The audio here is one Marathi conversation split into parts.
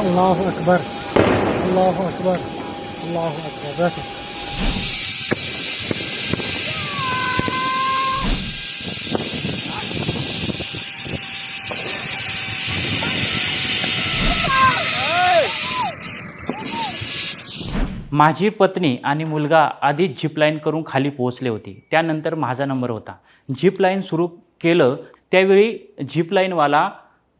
अल्लाह अकबर अल्लाह अकबर अल्लाह अकबर माझी पत्नी आणि मुलगा आधीच झिप लाईन करून खाली पोहोचले होते. त्यानंतर माझा नंबर होता. झिप लाईन सुरू केलं त्यावेळी झिप लाईनवाला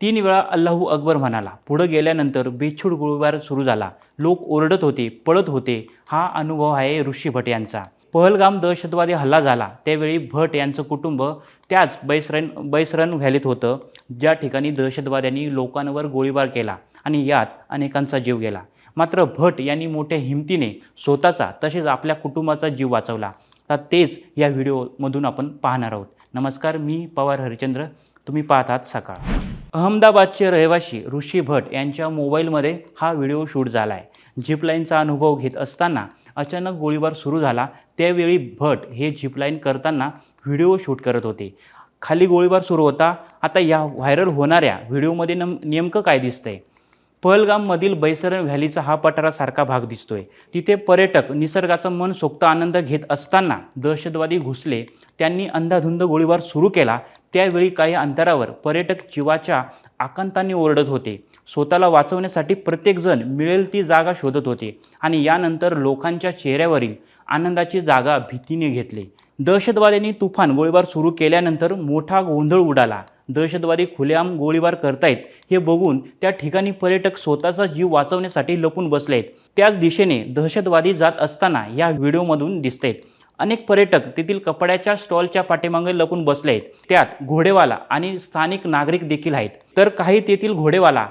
तीन वेळा अल्लाहू अकबर म्हणाला. पुढं गेल्यानंतर बेछूड गोळीबार सुरू झाला. लोक ओरडत होते पळत होते. हा अनुभव आहे ऋषी भट यांचा. पहलगाम दहशतवादी हल्ला झाला. त्यावेळी भट यांचं कुटुंब त्याच बैसरन बैसरन व्हॅलीत होतं. ज्या ठिकाणी दहशतवाद्यांनी लोकांवर गोळीबार केला आणि यात अनेकांचा जीव गेला. मात्र भट यांनी मोठ्या हिमतीने स्वतःचा तसेच आपल्या कुटुंबाचा जीव वाचवला. तर तेच या व्हिडिओमधून आपण पाहणार आहोत. नमस्कार मी पवार हरिचंद्र. तुम्ही पाहत आहात सकाळ. अहमदाबादचे रहिवासी ऋषी भट यांच्या मोबाईलमध्ये हा व्हिडिओ शूट झाला आहे झिपलाईनचा अनुभव घेत असताना अचानक गोळीबार सुरू झाला. त्यावेळी भट हे झिपलाईन करताना व्हिडिओ शूट करत होते. खाली गोळीबार सुरू होता. आता या व्हायरल होणाऱ्या व्हिडिओमध्ये नम नेमकं काय दिसतंय? पहलगाममधील बैसरण व्हॅलीचा हा पठारासारखा भाग दिसतोय. तिथे पर्यटक निसर्गाचा मन सोक्त आनंद घेत असताना दहशतवादी घुसले. त्यांनी अंधाधुंद गोळीबार सुरू केला. त्यावेळी काही अंतरावर पर्यटक जीवाच्या आकांताने ओरडत होते. स्वतःला वाचवण्यासाठी प्रत्येकजण मिळेल ती जागा शोधत होते आणि यानंतर लोकांच्या चेहऱ्यावरील आनंदाची जागा भीतीने घेतली. दहशतवाद्यांनी तुफान गोळीबार सुरू केल्यानंतर मोठा गोंधळ उडाला. दहशतवादी खुलेआम गोळीबार करतायत हे बघून त्या ठिकाणी पर्यटक स्वतःचा जीव वाचवण्यासाठी लपून बसले आहेत त्याच दिशेने दहशतवादी जात असताना या व्हिडिओमधून दिसत अनेक पर्यटक तेथील कपड्याच्या स्टॉलच्या पाठीमागे लपून बसले आहेत. त्यात घोडेवाला आणि स्थानिक नागरिक देखील आहेत. तर काही तेथील घोडेवाला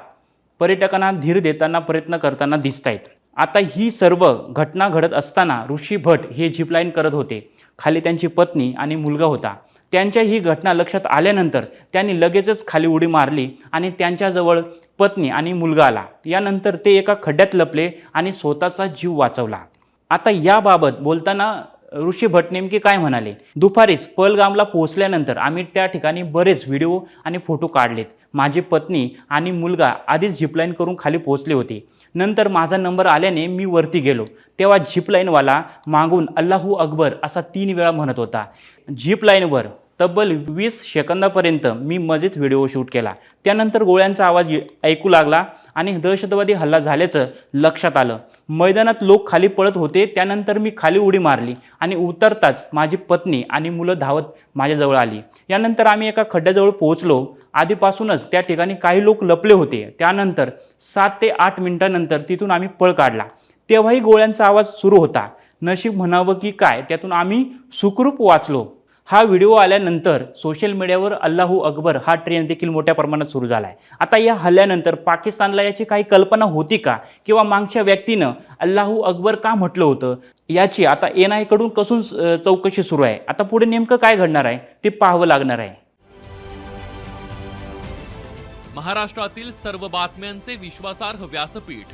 पर्यटकांना धीर देताना प्रयत्न करताना दिसत आहेत. आता ही सर्व घटना घडत असताना ऋषी भट हे झिपलाईन करत होते. खाली त्यांची पत्नी आणि मुलगा होता. त्यांच्या ही घटना लक्षात आल्यानंतर त्यांनी लगेचच खाली उडी मारली आणि त्यांच्याजवळ पत्नी आणि मुलगा आला. यानंतर ते एका खड्ड्यात लपले आणि स्वतःचा जीव वाचवला. आता याबाबत बोलताना ऋषी भट नेमके काय म्हणाले? दुपारीच पलगामला पोहोचल्यानंतर आम्ही त्या ठिकाणी बरेच व्हिडिओ आणि फोटो काढलेत. माझी पत्नी आणि मुलगा आधीच झिपलाईन करून खाली पोहोचले होते. नंतर माझा नंबर आल्याने मी वरती गेलो. तेव्हा झिपलाईनवाला मागून अल्लाहू अकबर असा तीन वेळा म्हणत होता. झिपलाईनवर तब्बल वीस सेकंदापर्यंत मी मजेत व्हिडिओ शूट केला. त्यानंतर गोळ्यांचा आवाज ये- ऐकू लागला आणि दहशतवादी हल्ला झाल्याचं लक्षात आलं. मैदानात लोक खाली पळत होते त्यानंतर मी खाली उडी मारली आणि उतरताच माझी पत्नी आणि मुलं धावत माझ्याजवळ आली. यानंतर आम्ही एका खड्ड्याजवळ पोहोचलो. आधीपासूनच त्या ठिकाणी काही लोक लपले होते. त्यानंतर सात ते आठ मिनिटानंतर तिथून आम्ही पळ काढला. तेव्हाही गोळ्यांचा आवाज सुरू होता. नशीब म्हणावं की काय त्यातून आम्ही सुखरूप वाचलो. हा व्हिडिओ आल्यानंतर सोशल मीडियावर अल्लाहू अकबर हा ट्रेंड देखील मोठ्या प्रमाणात सुरू झाला आहे आता या हल्ल्यानंतर पाकिस्तानला याची काही कल्पना होती का? किंवा मागच्या व्यक्तीनं अल्लाहू अकबर का म्हटलं होतं? याची आता एन आयकडून कसून चौकशी सुरू आहे? आता पुढे नेमकं काय घडणार आहे? ते पाहावं लागणार आहे. महाराष्ट्रातील सर्व बातम्यांचे विश्वासार्ह व्यासपीठ